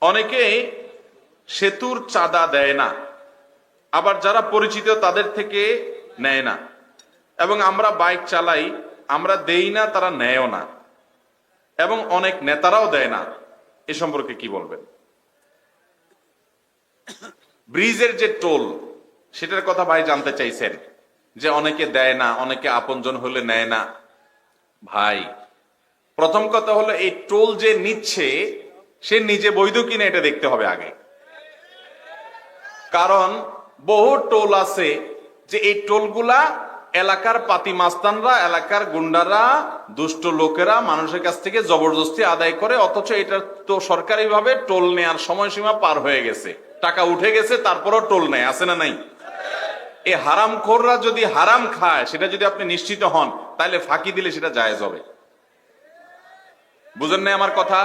অনেকে সেতুর চাঁদা দেয় না। আবার যারা পরিচিত তাদের থেকে নেয় না। এবং আমরা বাইক চালাই, আমরা দেই না, তারা নেয়ও না। এবং অনেক নেতারাও দেয় না। এ সম্পর্কে কি বলবেন? ব্রিজের যে টোল, সেটার কথা ভাই জানতে চাইছেন, যে অনেকে দেয় না, অনেকে আপনজন হলে নেয় না। ভাই, প্রথম কথা হলো এই টোল যে নিচ্ছে সে নিজে বৈধ কিনা এটা দেখতে হবে আগে। কারণ বহু টোল আছে যে এই টোলগুলা এলাকার পাতি মাস্তানরা, এলাকার গুন্ডারা, দুষ্ট লোকেরা মানুষের কাছ থেকে জবরদস্তি আদায় করে, অথচ এটা তো সরকারিভাবে টোল নেয়ার সময়সীমা পার হয়ে গেছে। টাকা উঠে গেছে, তারপরও টোল নেয়, আছে না নাই? এই হারাম খোররা যদি হারাম খায়, সেটা যদি আপনি নিশ্চিত হন, তাহলে ফাঁকি দিলে সেটা জায়েজ হবে। বুঝেন নাই আমার কথা?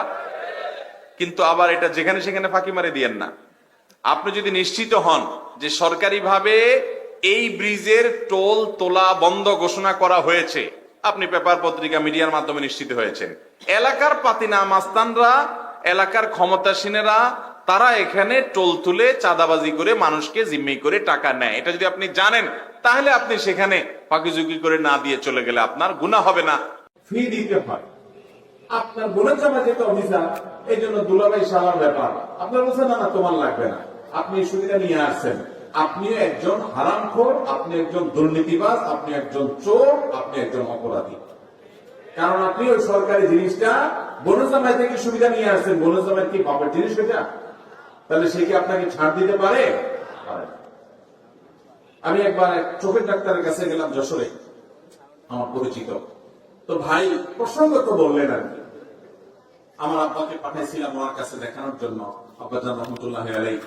কিন্তু আবার এটা যেখানে সেখানে ফাঁকি মারে দিয়েন না। আপনি যদি নিশ্চিত হন যে সরকারিভাবে এই ব্রিজের টোল তোলা বন্ধ ঘোষণা করা হয়েছে, আপনি পেপার পত্রিকা মিডিয়ার মাধ্যমে নিশ্চিত হয়েছেন। এলাকার পাতিনা মাস্তানরা, এলাকার ক্ষমতাসীনেরা, তারা এখানে টোল তুলে চাঁদাবাজি করে মানুষকে জিম্মি করে টাকা নেয়। এটা যদি আপনি জানেন, তাহলে আপনি সেখানে ফাঁকিঝুঁকি করে না দিয়ে চলে গেলে আপনার গুণা হবে না। ফি দিতে হয়। আপনার বোনের জামা যেতে অফিসার এই জন্য দুলাভাই সালার ব্যাপার। আপনার বলছেন না না, তোমার লাগবে না। আপনি এই সুবিধা নিয়ে আসছেন। আপনিও একজন হারামখোর, আপনি একজন দুর্নীতিবাজ, আপনি একজন চোর, আপনি একজন অপরাধী। কারণ আপনি ওই সরকারি জিনিসটা বোনস জামাই থেকে সুবিধা নিয়ে আসছেন। বোনস জামাই কি বাপের জিনিস এটা? তাহলে সে কি আপনাকে ছাড় দিতে পারে? আমি একবার চোখের ডাক্তারের কাছে গেলাম যশোরে, আমার পরিচিত। তো ভাই প্রসঙ্গত বললেন আর কি। আমার আব্বাকে পাঠিয়েছিলাম ওনার কাছে দেখানোর জন্য আব্বাজান রহমতুল্লাহ আলাই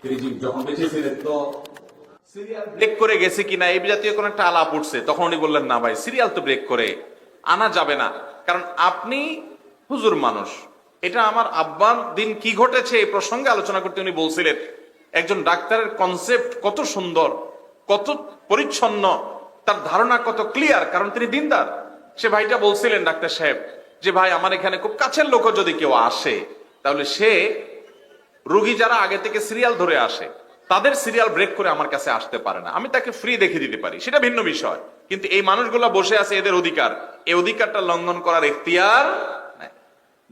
তিনি যখন তো সিরিয়াল ব্রেক করে গেছে কিনা, এই জাতীয় একটা আলাপ উঠছে। তখন উনি বললেন, না ভাই সিরিয়াল তো ব্রেক করে আনা যাবে না। কারণ আপনি হুজুর মানুষ। এটা আমার আব্বার দিন কি ঘটেছে এই প্রসঙ্গে আলোচনা করতে উনি বলছিলেন। একজন ডাক্তারের কনসেপ্ট কত সুন্দর, কত পরিচ্ছন্ন, তার ধারণা কত ক্লিয়ার কারণ তিনি দিনদার। সে ভাইটা বলছিলেন ডাক্তার সাহেব যে, ভাই, আমার এখানে খুব কাছের লোক যদি কেউ আসে, তাহলে সে রোগী যারা আগে থেকে সিরিয়াল ধরে আসে, তাদের সিরিয়াল ব্রেক করে আমার কাছে আসতে পারে না। আমি তাকে ফ্রি দেখে দিতে পারি। সেটা ভিন্ন বিষয়। কিন্তু এই মানুষগুলো বসে আছে এদের অধিকার। এই অধিকারটা লঙ্ঘন করার এখতিয়ার।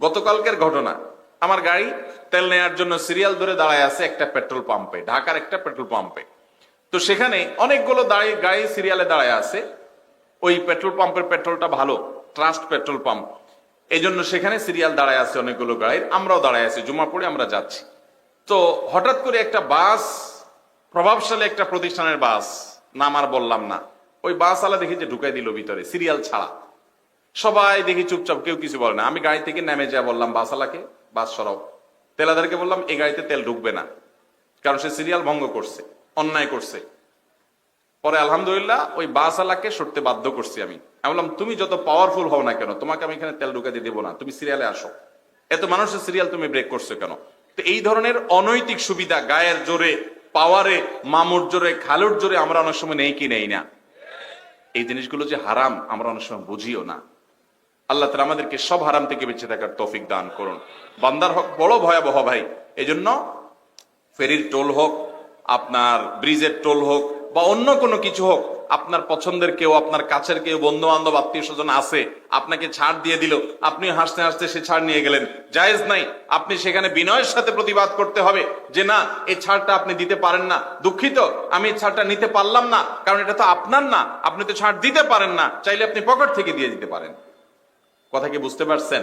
গতকালকের ঘটনা। আমার গাড়ি তেল নেয়ার জন্য সিরিয়াল ধরে দাঁড়ায় আছে একটা পেট্রোল পাম্পে ঢাকার একটা পেট্রোল পাম্পে তো সেখানে অনেকগুলো দাঁড়িয়ে, গাড়ি সিরিয়ালে দাঁড়ায় আছে। ওই পেট্রোল পাম্পের পেট্রোলটা ভালো ট্রাস্ট পেট্রোল পাম্প এই জন্য সেখানে সিরিয়াল দাঁড়ায় আছে অনেকগুলো গাড়ির, আমরাও দাঁড়ায় আছি জমা পড়ে আমরা যাচ্ছি। তো হঠাৎ করে একটা বাস, প্রভাবশালী একটা প্রতিষ্ঠানের বাস, নাম আর বললাম না। ওই বাস আলা দেখি যে ঢুকাই দিল ভিতরে সিরিয়াল ছাড়া। সবাই দেখি চুপচাপ, কেউ কিছু বলে না। আমি গাড়ি থেকে নেমে যা বললাম বাসালাকে বাস সরাও। তেলাদারকে বললাম, এই গাড়িতে তেল ঢুকবে না, কারণ সে সিরিয়াল ভঙ্গ করছে, অন্যায় করছে। পরে আলহামদুলিল্লাহ ওই বাস আলাকে সরতে বাধ্য করছি আমি। আমি বললাম, তুমি যত পাওয়ারফুল হও না কেন, তোমাকে আমি এখানে তেল ঢুকাতে দেবো না, তুমি সিরিয়ালে আসো। এত মানুষের সিরিয়াল তুমি ব্রেক করছ কেন? তো এই ধরনের অনৈতিক সুবিধা গায়ের জোরে পাওয়ারে মামুর জোরে, খালুর জোরে আমরা অনেক সময় নেই কি নেই না। এই জিনিসগুলো যে হারাম, আমরা অনেক সময় বুঝিও না। আল্লাহ তালা আমাদেরকে সব হারাম থেকে বেঁচে থাকার তৌফিক দান করুন। বান্দার হক বড় ভয়াবহ ভাই। এজন্য ফেরির টোল হোক, আপনার ব্রিজের টোল হোক বা অন্য কোনো কিছু হোক, আপনার পছন্দের কেউ, আপনার কাছের কেউ বন্ধু বান্ধব আত্মীয় স্বজন আছে, আপনাকে ছাড় দিয়ে দিল, আপনি হাসতে হাসতে সে ছাড় নিয়ে গেলেন। জায়েজ নাই, আপনি সেখানে বিনয়ের সাথে প্রতিবাদ করতে হবে যে না, এই ছাড়টা আপনি দিতে পারেন না। দুঃখিত, আমি এই ছাড়টা নিতে পারলাম না, কারণ এটা তো আপনার না, আপনি তো ছাড় দিতে পারেন না, চাইলে আপনি পকেট থেকে দিয়ে দিতে পারেন। কথা কি বুঝতে পারছেন?